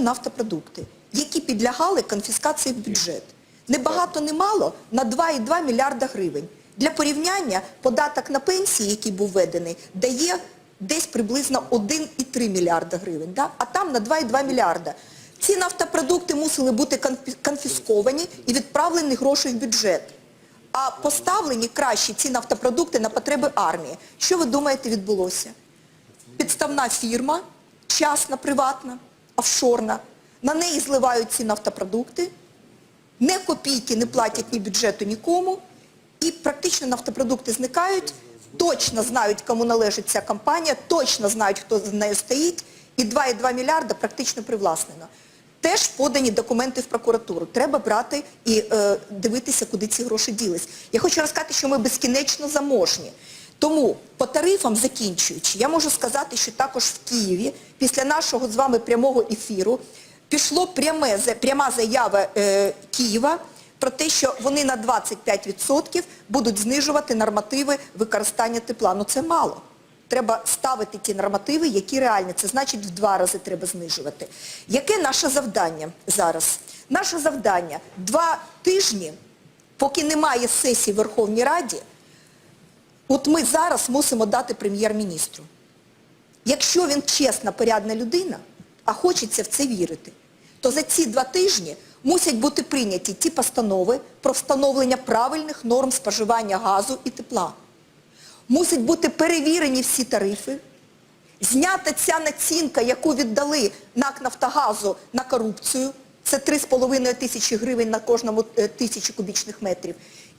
нафтопродукти, які підлягали конфіскації в бюджет. Не багато, не мало на 2,2 мільярда гривень. Для порівняння податок на пенсії, який був введений, дає десь приблизно 1,3 мільярда гривень, да? а там на 2,2 мільярда. Ці нафтопродукти мусили бути конфісковані і відправлені гроші в бюджет. А поставлені кращі ці нафтопродукти на потреби армії. Що ви думаєте відбулося? Підставна фірма, частна, приватна, офшорна, на неї зливають ці нафтопродукти, не копійки не платять ні бюджету, нікому, і практично нафтопродукти зникають, точно знають, кому належить ця компанія, точно знають, хто за нею стоїть, і 2,2 мільярда практично привласнено. Теж подані документи в прокуратуру. Треба брати і е, дивитися, куди ці гроші ділись. Я хочу розказати, що ми безкінечно заможні. Тому по тарифам закінчуючи, я можу сказати, що також в Києві після нашого з вами прямого ефіру пішло пряме, пряма заява е, Києва про те, що вони на 25% будуть знижувати нормативи використання тепла. Ну це мало. Треба ставити ті нормативи, які реальні. Це значить в два рази треба знижувати. Яке наше завдання зараз? Наше завдання два тижні, поки немає сесії в Верховній Раді, От ми зараз мусимо дати прем'єр-міністру. Якщо він чесна, порядна людина, а хочеться в це вірити, то за ці два тижні мусять бути прийняті ті постанови про встановлення правильних норм споживання газу і тепла. Мусять бути перевірені всі тарифи, знята ця націнка, яку віддали НАК Нафтогазу на корупцію, це 3,5 тисячі гривень на кожному е, тисячі кубічних метрів.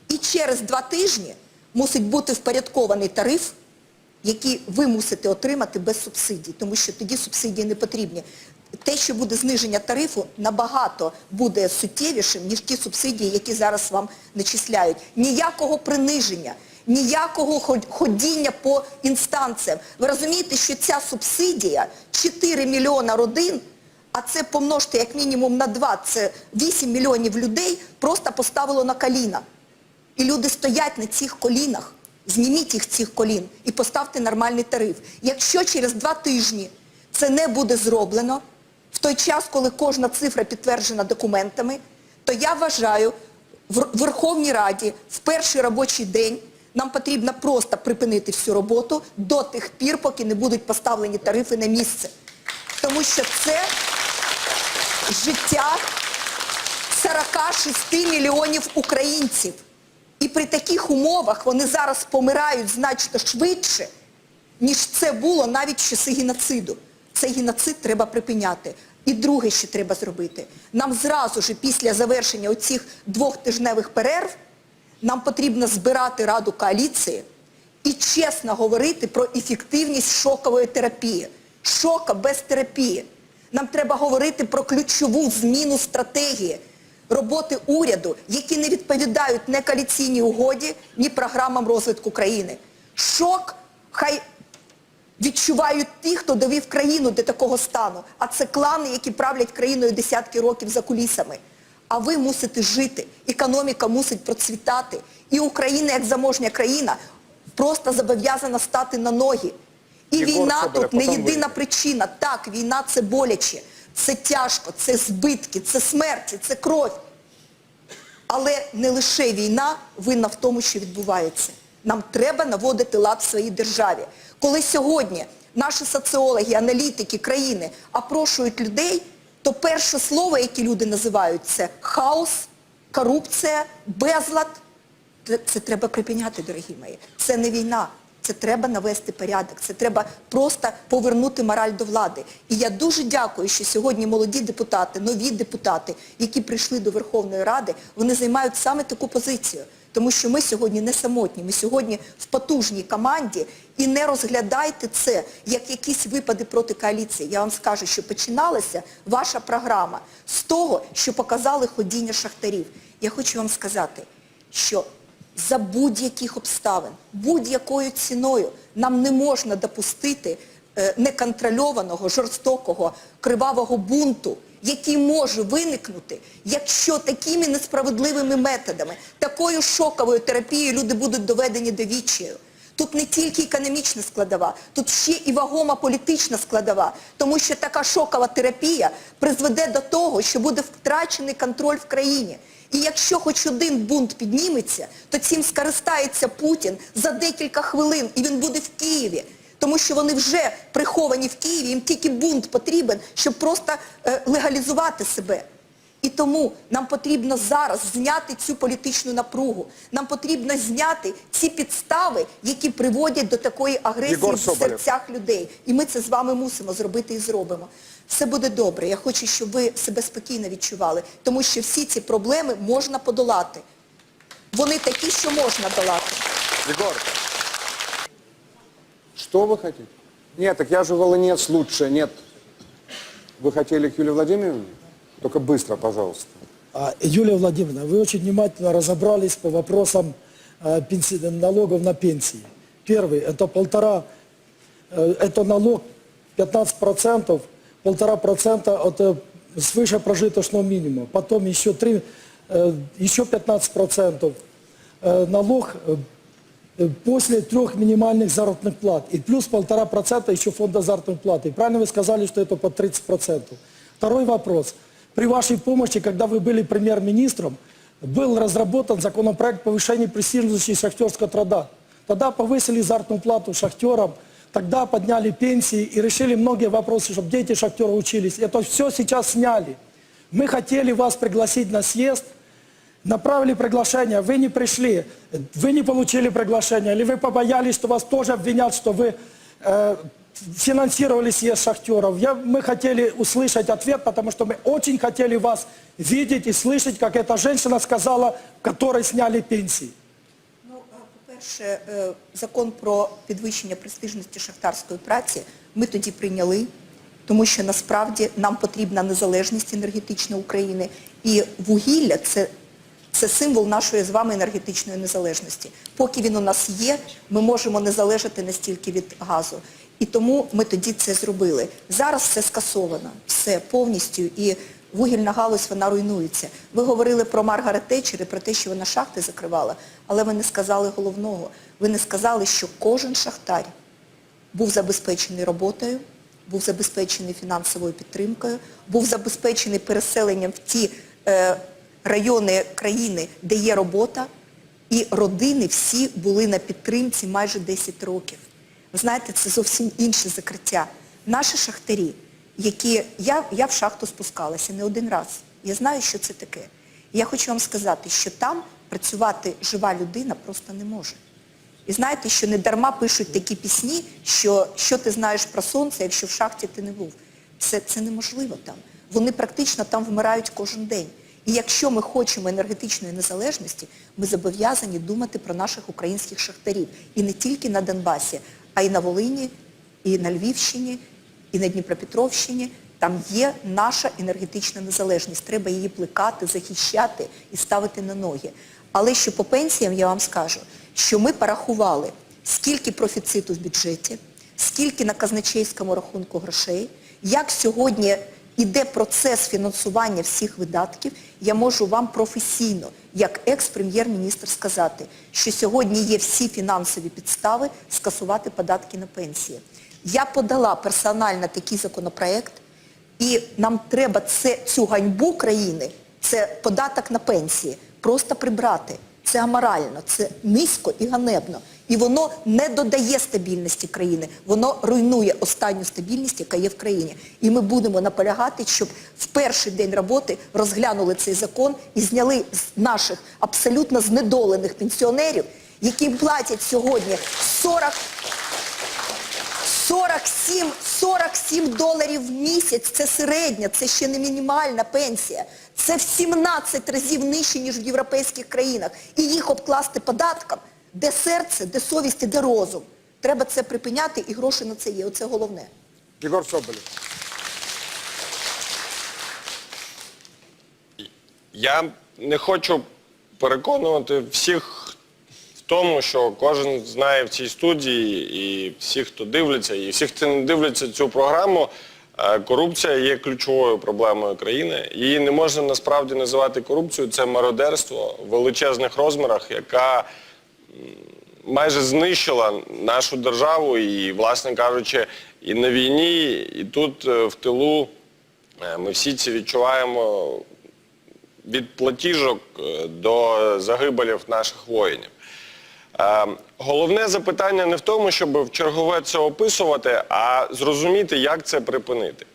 І через два тижні мусить бути впорядкований тариф, який ви мусите отримати без субсидій, тому що тоді субсидії не потрібні. Те, що буде зниження тарифу, набагато буде суттєвішим, ніж ті субсидії, які зараз вам начисляють. Ніякого приниження, ніякого ходіння по інстанціям. Ви розумієте, що ця субсидія 4 мільйона родин, а це помножте як мінімум на 2, це 8 мільйонів людей, просто поставило на коліна. І люди стоять на цих колінах. Зніміть їх цих колін і поставте нормальний тариф. Якщо через два тижні це не буде зроблено, в той час, коли кожна цифра підтверджена документами, то я вважаю, в Верховній Раді в перший робочий день нам потрібно просто припинити всю роботу до тих пір, поки не будуть поставлені тарифи на місце. Тому що це життя 46 мільйонів українців. І при таких умовах вони зараз помирають значно швидше, ніж це було навіть в часи геноциду. Цей геноцид треба припиняти. І друге, що треба зробити. Нам зразу ж після завершення оцих двохтижневих перерв нам потрібно збирати Раду коаліції і чесно говорити про ефективність шокової терапії. Шока без терапії. Нам треба говорити про ключову зміну стратегії роботи уряду, які не відповідають ні коаліційній угоді, ні програмам розвитку країни. Шок хай відчувають ті, хто довів країну до такого стану. А це клани, які правлять країною десятки років за кулісами. А ви мусите жити, економіка мусить процвітати. І Україна, як заможня країна, просто зобов'язана стати на ноги. І Єгор війна Соболєв, тут не потім ви. єдина причина. Так, війна це боляче, це тяжко, це збитки, це смерті, це кров. Але не лише війна винна в тому, що відбувається. Нам треба наводити лад в своїй державі. Коли сьогодні наші соціологи, аналітики країни опрошують людей, то перше слово, яке люди називають, це хаос, корупція, безлад. Це- треба припиняти, дорогі мої. Це не війна. Це треба навести порядок, це треба просто повернути мораль до влади. І я дуже дякую, що сьогодні молоді депутати, нові депутати, які прийшли до Верховної Ради, вони займають саме таку позицію. Тому що ми сьогодні не самотні, ми сьогодні в потужній команді і не розглядайте це як якісь випади проти коаліції. Я вам скажу, що починалася ваша програма з того, що показали ходіння шахтарів. Я хочу вам сказати, що за будь-яких обставин, будь-якою ціною нам не можна допустити е, неконтрольованого, жорстокого, кривавого бунту, який може виникнути, якщо такими несправедливими методами, такою шоковою терапією люди будуть доведені до відчаю. Тут не тільки економічна складова, тут ще і вагома політична складова, тому що така шокова терапія призведе до того, що буде втрачений контроль в країні. І якщо хоч один бунт підніметься, то цим скористається Путін за декілька хвилин, і він буде в Києві. Тому що вони вже приховані в Києві, їм тільки бунт потрібен, щоб просто е, легалізувати себе. І тому нам потрібно зараз зняти цю політичну напругу. Нам потрібно зняти ці підстави, які приводять до такої агресії Єгор в Соболєв. серцях людей. І ми це з вами мусимо зробити і зробимо. Все буде добре. Я хочу, щоб ви себе спокійно відчували, тому що всі ці проблеми можна подолати. Вони такі, що можна долати. Егор, что вы хотите? Нет, так я же волынец лучше, нет. Вы хотели к Юлии Владимировне? Только быстро, пожалуйста. А, Юлия Владимировна, вы очень внимательно разобрались по вопросам а, пенси- налогов на пенсии. Первый, это полтора, э, это налог 15%, полтора процента от э, свыше прожиточного минимума. Потом еще, 3, э, еще 15% э, налог э, э, после трех минимальных заработных плат. И плюс полтора процента еще фонда заработной платы. И правильно вы сказали, что это по 30%. Второй вопрос. При вашей помощи, когда вы были премьер-министром, был разработан законопроект повышения престижности шахтерского труда. Тогда повысили заработную плату шахтерам, тогда подняли пенсии и решили многие вопросы, чтобы дети шахтеров учились. Это все сейчас сняли. Мы хотели вас пригласить на съезд, Направили приглашение, вы не пришли, вы не получили приглашение, или вы побоялись, что вас тоже обвинят, что вы э, финансировали съезд шахтеров. Я, мы хотели услышать ответ, потому что мы очень хотели вас видеть и слышать, как эта женщина сказала, которой сняли пенсии. Ну, а, по-перше, е, закон про підвищення престижності шахтарської праці ми тоді прийняли, тому що насправді нам потрібна незалежність енергетична України. І вугілля це, це символ нашої з вами енергетичної незалежності. Поки він у нас є, ми можемо не залежати настільки від газу. І тому ми тоді це зробили. Зараз все скасовано, все повністю. І вугільна галузь, вона руйнується. Ви говорили про Маргарет Тетчер і про те, що вона шахти закривала, але ви не сказали головного. Ви не сказали, що кожен шахтар був забезпечений роботою, був забезпечений фінансовою підтримкою, був забезпечений переселенням в ті е, райони країни, де є робота, і родини всі були на підтримці майже 10 років. Ви знаєте, це зовсім інше закриття. Наші шахтарі, які... Я, я в шахту спускалася не один раз. Я знаю, що це таке. Я хочу вам сказати, що там працювати жива людина просто не може. І знаєте, що не дарма пишуть такі пісні, що що ти знаєш про сонце, якщо в шахті ти не був. Це, це неможливо там. Вони практично там вмирають кожен день. І якщо ми хочемо енергетичної незалежності, ми зобов'язані думати про наших українських шахтарів. І не тільки на Донбасі, а й на Волині, і на Львівщині, і на Дніпропетровщині. Там є наша енергетична незалежність. Треба її плекати, захищати і ставити на ноги. Але що по пенсіям я вам скажу, що ми порахували, скільки профіциту в бюджеті, скільки на казначейському рахунку грошей, як сьогодні іде процес фінансування всіх видатків, я можу вам професійно, як екс-прем'єр-міністр сказати, що сьогодні є всі фінансові підстави скасувати податки на пенсії. Я подала персонально такий законопроект, і нам треба це, цю ганьбу країни, це податок на пенсії, просто прибрати. Це аморально, це низько і ганебно. І воно не додає стабільності країни, воно руйнує останню стабільність, яка є в країні. І ми будемо наполягати, щоб в перший день роботи розглянули цей закон і зняли з наших абсолютно знедолених пенсіонерів, які платять сьогодні 40 47, 47 доларів в місяць – це середня, це ще не мінімальна пенсія. Це в 17 разів нижче, ніж в європейських країнах. І їх обкласти податком, де серце, де совість і де розум. Треба це припиняти, і гроші на це є. Оце головне. Егор Соболев. Я не хочу переконувати всіх тому, що кожен знає в цій студії, і всі, хто дивляться, і всі, хто не дивляться цю програму, е, корупція є ключовою проблемою країни. Її не можна насправді називати корупцією, це мародерство в величезних розмірах, яка майже знищила нашу державу і, власне кажучи, і на війні, і тут е, в тилу е, ми всі ці відчуваємо від платіжок до загибелів наших воїнів. Е, Головне запитання не в тому, щоб в чергове це описувати, а зрозуміти, як це припинити.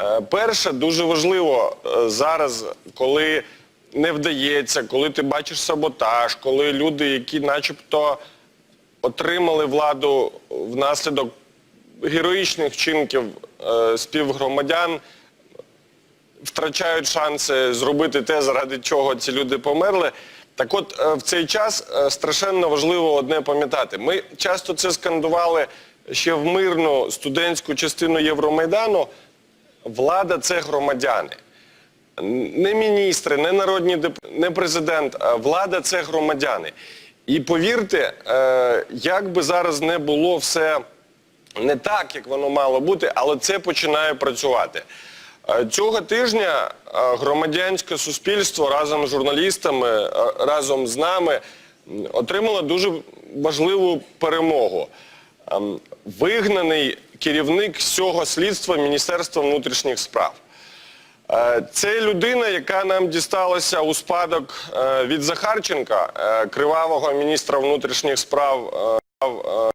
Е, Перше, дуже важливо е, зараз, коли не вдається, коли ти бачиш саботаж, коли люди, які начебто отримали владу внаслідок героїчних вчинків співгромадян, втрачають шанси зробити те, заради чого ці люди померли. Так от е, в цей час е, страшенно важливо одне пам'ятати. Ми часто це скандували ще в мирну студентську частину Євромайдану. Влада це громадяни. Не міністри, не народні депутати, не президент, влада це громадяни. І повірте, е, як би зараз не було все не так, як воно мало бути, але це починає працювати. Е, Цього тижня е, громадянське суспільство разом з журналістами, е, разом з нами отримало дуже важливу перемогу. Ем, Вигнаний керівник всього слідства Міністерства внутрішніх справ. Це людина, яка нам дісталася у спадок від Захарченка, кривавого міністра внутрішніх справ